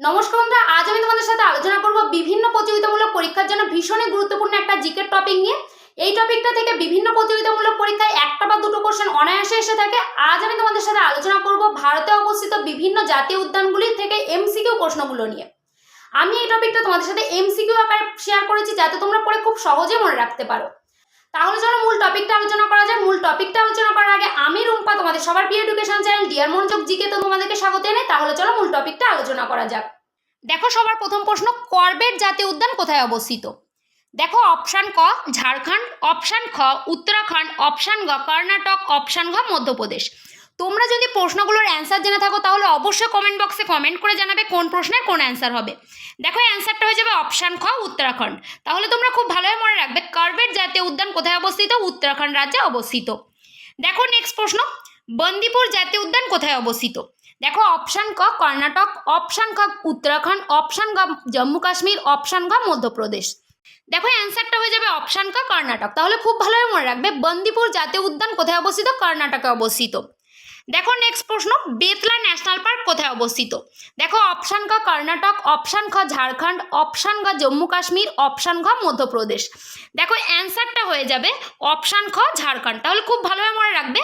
নমস্কার বন্ধুরা, আজ আমি তোমাদের সাথে আলোচনা করব বিভিন্ন প্রতিযোগিতামূলক পরীক্ষার জন্য ভীষণই গুরুত্বপূর্ণ একটা জিকের টপিক নিয়ে। এই টপিকটা থেকে বিভিন্ন প্রতিযোগিতামূলক পরীক্ষায় একটা বা দুটো কোশ্চেন অনায়াসে এসে থাকে। আজ আমি তোমাদের সাথে আলোচনা করব ভারতে অবস্থিত বিভিন্ন জাতীয় উদ্যানগুলি থেকে এমসিকিউ প্রশ্নগুলো নিয়ে। আমি এই টপিকটা তোমাদের সাথে এমসিকিউ আকারে শেয়ার করেছি যাতে তোমরা পরে খুব সহজে মনে রাখতে পারো। তাহলে চলো মূল টপিকটা আলোচনা করা যায় মূল টপিকটা আলোচনা করার আগে আমি রুম্পা, তোমাদের সবার প্রিয় education channel Dear Monojog GK তো তোমাদেরকে স্বাগত জানাই। তাহলে চলো মূল টপিকটা আলোচনা করা যাক। দেখো, সবার প্রথম প্রশ্ন করবেট জাতীয় উদ্যান কোথায় অবস্থিত? দেখো অপশান ক, ঝাড়খণ্ড অপশান খ, উত্তরাখণ্ড অপশান গ, কর্ণাটক অপশান ঘ, মধ্যপ্রদেশ। তোমরা যদি প্রশ্নগুলোর অ্যান্সার জেনে থাকো, তাহলে অবশ্যই কমেন্ট বক্সে কমেন্ট করে জানাবে কোন প্রশ্নের কোন অ্যান্সার হবে। দেখো অ্যান্সারটা হয়ে যাবে অপশান খ, উত্তরাখণ্ড। তাহলে তোমরা খুব ভালোভাবে মনে রাখবে কার্বেট জাতীয় উদ্যান কোথায় অবস্থিত? উত্তরাখণ্ড রাজ্যে অবস্থিত। দেখো নেক্সট প্রশ্ন, বন্দিপুর জাতীয় উদ্যান কোথায় অবস্থিত? দেখো অপশান ক, কর্ণাটক অপশান খ উত্তরাখণ্ড অপশান গ, জম্মু কাশ্মীর অপশান ঘ মধ্যপ্রদেশ। দেখো অ্যান্সারটা হয়ে যাবে অপশান ক, কর্ণাটক। তাহলে খুব ভালোভাবে মনে রাখবে, বন্দিপুর জাতীয় উদ্যান কোথায় অবস্থিত? কর্ণাটকে অবস্থিত। দেখো নেক্সট প্রশ্ন, বেতলা ন্যাশনাল পার্ক কোথায় অবস্থিত? দেখো অপশান ক কর্ণাটক অপশান খ ঝাড়খণ্ড অপশান গ জম্মু কাশ্মীর অপশান ঘ মধ্যপ্রদেশ। দেখো অ্যান্সারটা হয়ে যাবে অপশান খ ঝাড়খণ্ড। তাহলে খুব ভালোভাবে মনে রাখবে,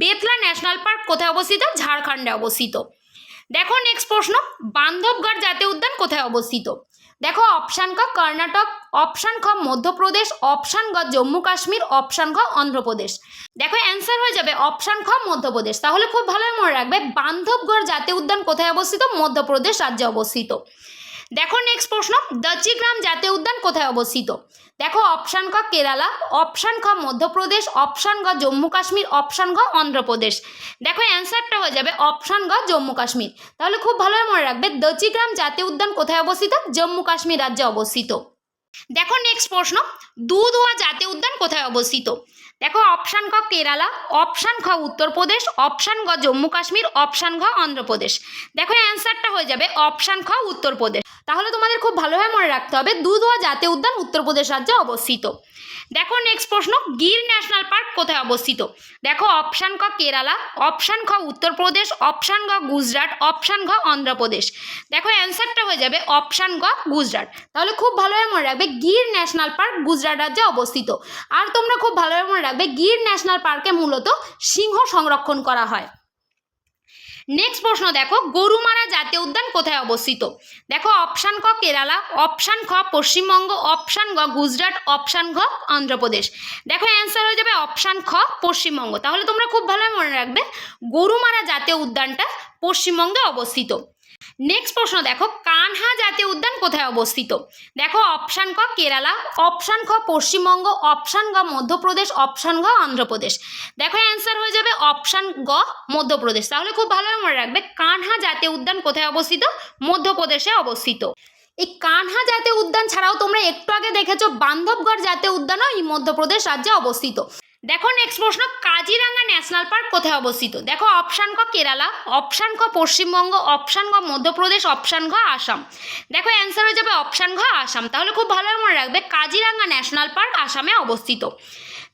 বেতলা ন্যাশনাল পার্ক কোথায় অবস্থিত? ঝাড়খণ্ডে অবস্থিত। দেখো নেক্সট প্রশ্ন, বান্ধবগড় জাতীয় উদ্যান কোথায় অবস্থিত? দেখো অপশান ক কর্ণাটক অপশান খ মধ্যপ্রদেশ অপশান গ জম্মু কাশ্মীর অপশান খ অন্ধ্রপ্রদেশ। দেখো অ্যান্সার হয়ে যাবে অপশান খ মধ্যপ্রদেশ। তাহলে খুব ভালোই মনে রাখবে, বান্ধবগড় জাতীয় উদ্যান কোথায় অবস্থিত? মধ্যপ্রদেশ রাজ্যে অবস্থিত। দেখো নেক্সট প্রশ্ন, দচিগ্রাম জাতীয় উদ্যান কোথায় অবস্থিত? দেখো অপশান ক কেরালা অপশান খ মধ্যপ্রদেশ অপশান গ জম্মু কাশ্মীর অপশান ঘ অন্ধ্রপ্রদেশ। দেখো অ্যান্সারটা হয়ে যাবে অপশান গ জম্মু কাশ্মীর। তাহলে খুব ভালোভাবে মনে রাখবে, দচিগ্রাম জাতীয় উদ্যান কোথায় অবস্থিত? জম্মু কাশ্মীর রাজ্যে অবস্থিত। দেখো নেক্সট প্রশ্ন দুধওয়া জাতীয় উদ্যান কোথায় অবস্থিত? দেখো অপশান ক কেরালা, অপশান খ উত্তরপ্রদেশ, অপশান গ জম্মু কাশ্মীর, অপশান ঘ অন্ধ্রপ্রদেশ। দেখো অ্যান্সারটা হয়ে যাবে অপশান খ উত্তরপ্রদেশ। তাহলে তোমাদের খুব ভালোভাবে মনে রাখতে হবে দুধোয়া জাতীয় উদ্যান উত্তরপ্রদেশ রাজ্যে অবস্থিত। দেখো নেক্সট প্রশ্ন, গির ন্যাশনাল পার্ক কোথায় অবস্থিত? দেখো অপশান ক কেরালা অপশান খ উত্তরপ্রদেশ অপশান গ গুজরাট অপশান ঘ অন্ধ্রপ্রদেশ। দেখো অ্যান্সারটা হয়ে যাবে অপশান গ গুজরাট। তাহলে খুব ভালোভাবে মনে রাখবে গির ন্যাশনাল পার্ক গুজরাট রাজ্যে অবস্থিত। আর তোমরা খুব ভালোভাবে মনে রাখবে গির ন্যাশনাল পার্কে মূলত সিংহ সংরক্ষণ করা হয়। নেক্সট প্রশ্ন, দেখো, গরুমারা জাতীয় উদ্যান কোথায় অবস্থিত? দেখো অপশান ক কেরালা অপশান খ পশ্চিমবঙ্গ অপশান গ গুজরাট অপশান ঘ অন্ধ্রপ্রদেশ। দেখো অ্যান্সার হয়ে যাবে অপশান খ পশ্চিমবঙ্গ। তাহলে তোমরা খুব ভালোভাবে মনে রাখবে, গরুমারা জাতীয় উদ্যানটা পশ্চিমবঙ্গে অবস্থিত। নেক্সট প্রশ্ন, দেখো, কানহা জাতীয় উদ্যান কোথায় অবস্থিত? দেখো অপশান ক কেরালা অপশান খ পশ্চিমবঙ্গ অপশান গ মধ্যপ্রদেশ অপশান ঘ অন্ধ্রপ্রদেশ। দেখো অ্যান্সার হয়ে যাবে অপশান গ মধ্যপ্রদেশ। তাহলে খুব ভালোভাবে মনে রাখবে, কানহা জাতীয় উদ্যান কোথায় অবস্থিত? মধ্যপ্রদেশে অবস্থিত। এই কানহা জাতীয় উদ্যান ছাড়াও তোমরা একটু আগে দেখেছ, বান্ধবগড় জাতীয় উদ্যানও এই মধ্যপ্রদেশ রাজ্যে অবস্থিত। দেখো নেক্সট প্রশ্ন, কাজিরাঙ্গা ন্যাশনাল পার্ক কোথায় অবস্থিত? দেখো অপশান ক কেরালা অপশান ক পশ্চিমবঙ্গ অপশান ঘ মধ্যপ্রদেশ অপশান ঘ আসাম। দেখো অ্যান্সার হয়ে যাবে অপশান ঘ আসাম। তাহলে খুব ভালো মনে রাখবে, কাজিরাঙ্গা ন্যাশনাল পার্ক আসামে অবস্থিত।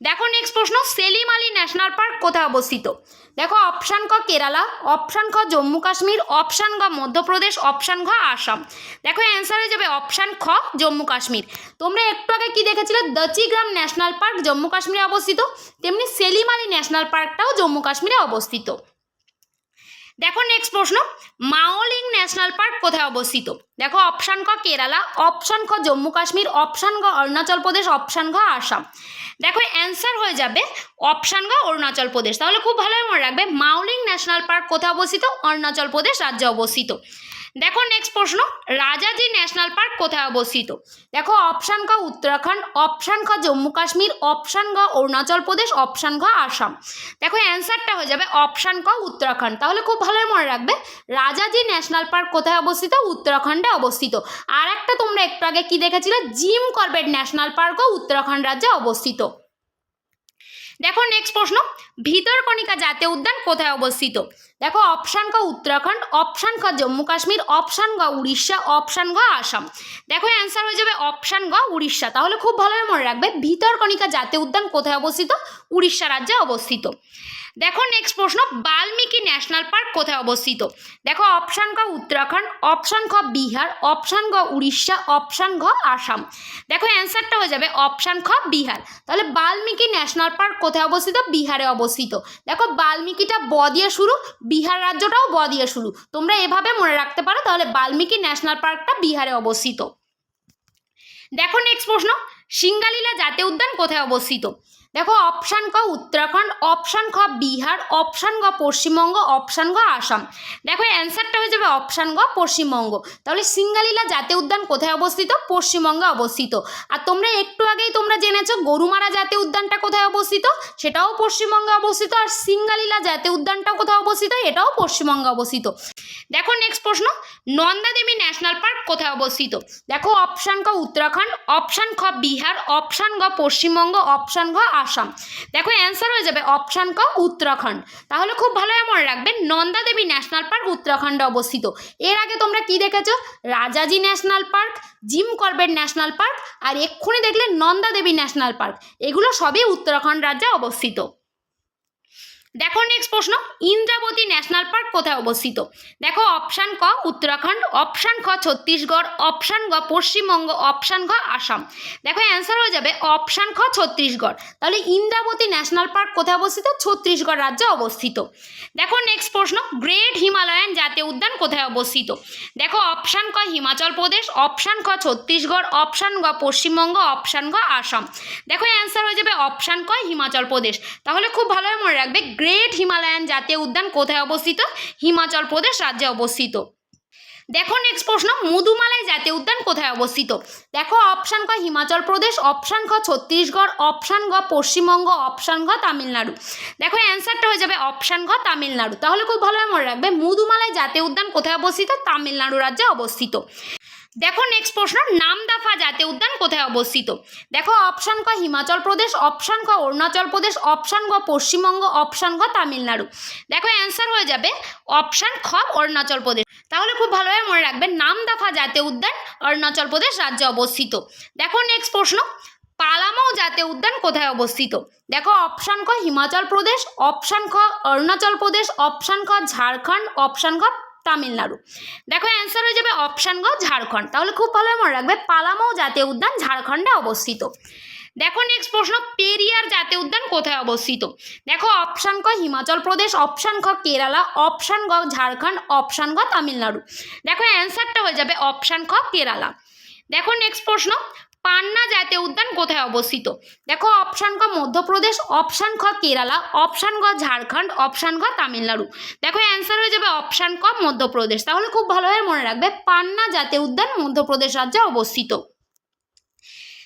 দেখো নেক্সট প্রশ্ন, সেলিম আলী ন্যাশনাল পার্ক কোথায় অবস্থিত? দেখো অপশান ক কেরালা অপশান খ জম্মু কাশ্মীর অপশান গ মধ্যপ্রদেশ অপশান ঘ আসাম। দেখো অ্যান্সার হয়ে যাবে অপশান খ, জম্মু কাশ্মীর। তোমরা একটু আগে কি দেখেছিলে? দচিগ্রাম ন্যাশনাল পার্ক জম্মু কাশ্মীরে অবস্থিত, তেমনি সেলিম আলী ন্যাশনাল পার্কটাও জম্মু কাশ্মীরে অবস্থিত। দেখো নেক্সট প্রশ্ন, মাওলিং ন্যাশনাল পার্ক কোথায় অবস্থিত? দেখো অপশান ক কেরালা অপশান খ জম্মু কাশ্মীর অপশান গ অরুণাচল প্রদেশ অপশান ঘ আসাম। দেখো অ্যান্সার হয়ে যাবে অপশান গ অরুণাচল প্রদেশ। তাহলে খুব ভালোভাবে মনে রাখবে মাউলিং ন্যাশনাল পার্ক কোথায় অবস্থিত? অরুণাচল প্রদেশ রাজ্যে অবস্থিত। দেখো নেক্সট প্রশ্ন, রাজাজি ন্যাশনাল পার্ক কোথায় অবস্থিত? দেখো অপশান ক উত্তরাখণ্ড অপশান খ জম্মু কাশ্মীর অপশান গ অরুণাচল প্রদেশ অপশান ঘ আসাম। দেখো অ্যান্সারটা হয়ে যাবে অপশান ক উত্তরাখণ্ড। তাহলে খুব ভালোভাবে মনে রাখবে, রাজাজি ন্যাশনাল পার্ক কোথায় অবস্থিত? উত্তরাখণ্ডে অবস্থিত। আর একটা তোমরা একটু আগে কি দেখেছিলে? জিম করবেট ন্যাশনাল পার্কও উত্তরাখণ্ড রাজ্যে অবস্থিত। দেখো নেক্সট প্রশ্ন ভিতরকণিকা জাতীয় উদ্যান কোথায় অবস্থিত? দেখো অপশান ক উত্তরাখণ্ড অপশান খ জম্মু কাশ্মীর অপশান গ উড়িষ্যা অপশান গ আসাম। দেখো অ্যান্সার হয়ে যাবে অপশান গ উড়িষ্যা। তাহলে খুব ভালোভাবে মনে রাখবে ভিতরকণিকা জাতীয় উদ্যান কোথায় অবস্থিত? উড়িষ্যা রাজ্যে অবস্থিত। দেখো নেক্সট প্রশ্ন, বাল্মীকি ন্যাশনাল পার্ক কোথায় অবস্থিত? দেখো অপশান ক উত্তরাখণ্ড অপশান খ বিহার অপশান গ উড়িষ্যা অপশান ঘ আসাম। দেখো অ্যান্সারটা হয়ে যাবে অপশান খ বিহার। তাহলে বাল্মীকি ন্যাশনাল পার্ক কোথায় অবস্থিত? বিহারে অবস্থিত। দেখো বাল্মীকিটা ব দিয়ে শুরু, বিহার রাজ্যটাও ব দিয়ে শুরু। তোমরা এভাবে মনে রাখতে পারো, তাহলে বাল্মীকি ন্যাশনাল পার্কটা বিহারে অবস্থিত। দেখো নেক্সট প্রশ্ন, সিঙ্গালীলা জাতীয় উদ্যান কোথায় অবস্থিত? দেখো অপশান ক উত্তরাখণ্ড অপশান খ বিহার অপশান গ পশ্চিমবঙ্গ অপশান গ আসাম। দেখো অ্যান্সারটা হয়ে যাবে অপশান গ পশ্চিমবঙ্গ। তাহলে সিঙ্গালীলা জাতীয় উদ্যান কোথায় অবস্থিত? পশ্চিমবঙ্গে অবস্থিত। আর তোমরা একটু আগেই তোমরা জেনেছো গরুমারা জাতীয় উদ্যানটা কোথায় অবস্থিত? সেটাও পশ্চিমবঙ্গে অবস্থিত। আর সিঙ্গালীলা জাতীয় উদ্যানটাও কোথায় অবস্থিত? এটাও পশ্চিমবঙ্গে অবস্থিত। দেখো নেক্সট প্রশ্ন নন্দাদেবী ন্যাশনাল পার্ক কোথায় অবস্থিত? দেখো অপশান ক উত্তরাখণ্ড অপশান খ বিহার অপশান গ পশ্চিমবঙ্গ অপশান ঘ আসাম। দেখো অ্যান্সার হয়ে যাবে অপশান ক, উত্তরাখণ্ড। তাহলে খুব ভালো মনে রাখবে নন্দাদেবী ন্যাশনাল পার্ক উত্তরাখণ্ডে অবস্থিত। এর আগে তোমরা কি দেখেছ? Rajaji national park Jim Corbett national park আর এক্ষুনি দেখলে নন্দা দেবী ন্যাশনাল পার্ক এগুলো সবই উত্তরাখণ্ড রাজ্যে অবস্থিত। দেখো নেক্সট প্রশ্ন, ইন্দ্রাবতী ন্যাশনাল পার্ক কোথায় অবস্থিত? দেখো অপশান ক, উত্তরাখণ্ড অপশান খ, ছত্তিশগড় অপশান গ, পশ্চিমবঙ্গ অপশান ঘ আসাম। দেখো অ্যান্সার হয়ে যাবে অপশান খ, ছত্তিশগড়। তাহলে ইন্দ্রাবতী ন্যাশনাল পার্ক কোথায় অবস্থিত? ছত্তিশগড় রাজ্যে অবস্থিত। দেখো নেক্সট প্রশ্ন গ্রেট হিমালয়ান জাতীয় উদ্যান কোথায় অবস্থিত? দেখো অপশান ক হিমাচল প্রদেশ অপশান খ ছত্তিশগড় অপশান গ, পশ্চিমবঙ্গ অপশান ঘ আসাম। দেখো অ্যান্সার হয়ে যাবে অপশান ক হিমাচল প্রদেশ তাহলে খুব ভালোভাবে মনে রাখবে গ্রেট হিমালয়ান জাতীয় উদ্যান কোথায় অবস্থিত? হিমাচল প্রদেশ রাজ্যে অবস্থিত। দেখো নেক্সট প্রশ্ন, মধুমালাই জাতীয় উদ্যান কোথায় অবস্থিত? দেখো অপশান ক হিমাচল প্রদেশ অপশান খ ছত্তিশগড় অপশান গ পশ্চিমবঙ্গ অপশান ঘ তামিলনাড়ু। দেখো অ্যান্সারটা হয়ে যাবে অপশান ঘ তামিলনাড়ু। তাহলে খুব ভালোভাবে মনে রাখবে, মধুমালাই জাতীয় উদ্যান কোথায় অবস্থিত? তামিলনাড়ু রাজ্যে অবস্থিত। দেখো নেক্সট প্রশ্ন, নামদাফা জাতীয় উদ্যান কোথায় অবস্থিত? দেখো অপশান ক হিমাচল প্রদেশ অপশান ক অরুণাচল প্রদেশ অপশান গ পশ্চিমবঙ্গ অপশান গ তামিলনাড়ু। দেখো অ্যান্সার হয়ে যাবে অপশান খ অরুণাচল প্রদেশ। তাহলে খুব ভালোভাবে মনে রাখবেন, নামদাফা জাতীয় উদ্যান অরুণাচল প্রদেশ রাজ্যে অবস্থিত। দেখো নেক্সট প্রশ্ন পালামাও জাতীয় উদ্যান কোথায় অবস্থিত? দেখো অপশান ক হিমাচল প্রদেশ অপশান খ অরুণাচল প্রদেশ অপশান খ ঝাড়খণ্ড অপশান খ তামিলনাড়ু। দেখো অ্যান্সার হয়ে যাবে অপশান গ, ঝাড়খণ্ড। তাহলে খুব ভালো মনে রাখবে পালামাও জাতীয় উদ্যান ঝাড়খণ্ডে অবস্থিত। দেখো নেক্সট প্রশ্ন, পেরিয়ার জাতীয় উদ্যান কোথায় অবস্থিত? দেখো অপশান ক, হিমাচল প্রদেশ অপশান খ কেরালা অপশান গ, ঝাড়খণ্ড অপশান গ, তামিলনাড়ু। দেখো অ্যান্সারটা হয়ে যাবে অপশান খ কেরালা। দেখো নেক্সট প্রশ্ন পান্না জাতীয় উদ্যান কোথায় অবস্থিত? দেখো অপশান ক মধ্যপ্রদেশ অপশান খ কেরালা অপশান গ ঝাড়খণ্ড অপশান গ তামিলনাড়ু। দেখো অ্যান্সার হয়ে যাবে অপশান ক মধ্যপ্রদেশ। তাহলে খুব ভালোভাবে মনে রাখবে, পান্না জাতীয় উদ্যান মধ্যপ্রদেশ রাজ্যে অবস্থিত।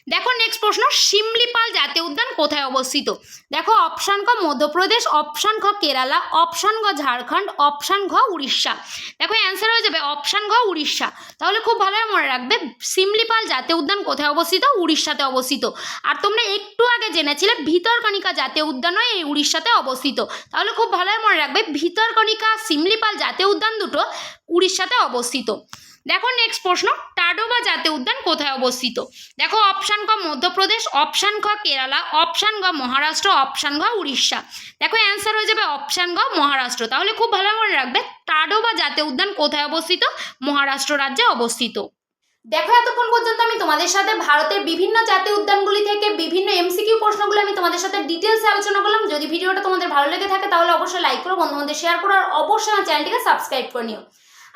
দেখো নেক্সট প্রশ্ন শিমলিপাল জাতীয় উদ্যান কোথায় অবস্থিত? দেখো অপশান ক মধ্যপ্রদেশ অপশান খ কেরালা অপশান গ ঝাড়খণ্ড অপশান ঘ উড়িষ্যা। দেখো অ্যান্সার হয়ে যাবে অপশান ঘ উড়িষ্যা। তাহলে খুব ভালোভাবে মনে রাখবে শিমলিপাল জাতীয় উদ্যান কোথায় অবস্থিত? উড়িষ্যাতে অবস্থিত। আর তোমরা একটু আগে জেনেছিলে ভিতরকণিকা জাতীয় উদ্যানও এই উড়িষ্যাতে অবস্থিত। তাহলে খুব ভালোভাবে মনে রাখবে, ভিতরকণিকা শিমলিপাল জাতীয় উদ্যান দুটো উড়িষ্যাতে অবস্থিত। দেখো নেক্সট প্রশ্ন টাডোবা জাতীয় উদ্যান কোথায় অবস্থিত? দেখো অপশান ক মধ্যপ্রদেশ অপশান খ কেরালা অপশান গ মহারাষ্ট্র অপশান ঘ উড়িষ্যা। দেখো অ্যান্সার হয়ে যাবে অপশান গ মহারাষ্ট্র। তাহলে খুব ভালো মনে রাখবে টাডোবা জাতীয় উদ্যান কোথায় অবস্থিত? মহারাষ্ট্র রাজ্যে অবস্থিত। দেখো এতক্ষণ পর্যন্ত আমি তোমাদের সাথে ভারতের বিভিন্ন জাতীয় উদ্যানগুলি থেকে বিভিন্ন এমসিকিউ প্রশ্নগুলো আমি তোমাদের সাথে ডিটেলসে আলোচনা করলাম। যদি ভিডিওটা তোমাদের ভালো লেগে থাকে, তাহলে অবশ্যই লাইক করো বন্ধু বান্ধব শেয়ার করো, আর অবশ্যই আমার চ্যানেলটিকে সাবস্ক্রাইব করে নিও।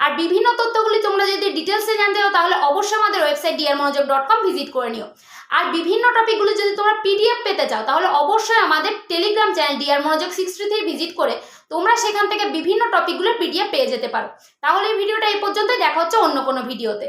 আর বিভিন্ন তথ্যগুলি তোমরা যদি ডিটেলসে জানতে চাও, তাহলে অবশ্যই আমাদের website Dear Monojog dot com visit করে নিও। আর বিভিন্ন টপিকগুলি যদি তোমরা পিডিএফ পেতে চাও, তাহলে অবশ্যই আমাদের Telegram channel Dear Monojog six three visit করে তোমরা সেখান থেকে বিভিন্ন টপিকগুলোর পিডিএফ পেয়ে যেতে পারো। তাহলে এই ভিডিওটা এই পর্যন্তই, দেখা হচ্ছে অন্য কোনো ভিডিওতে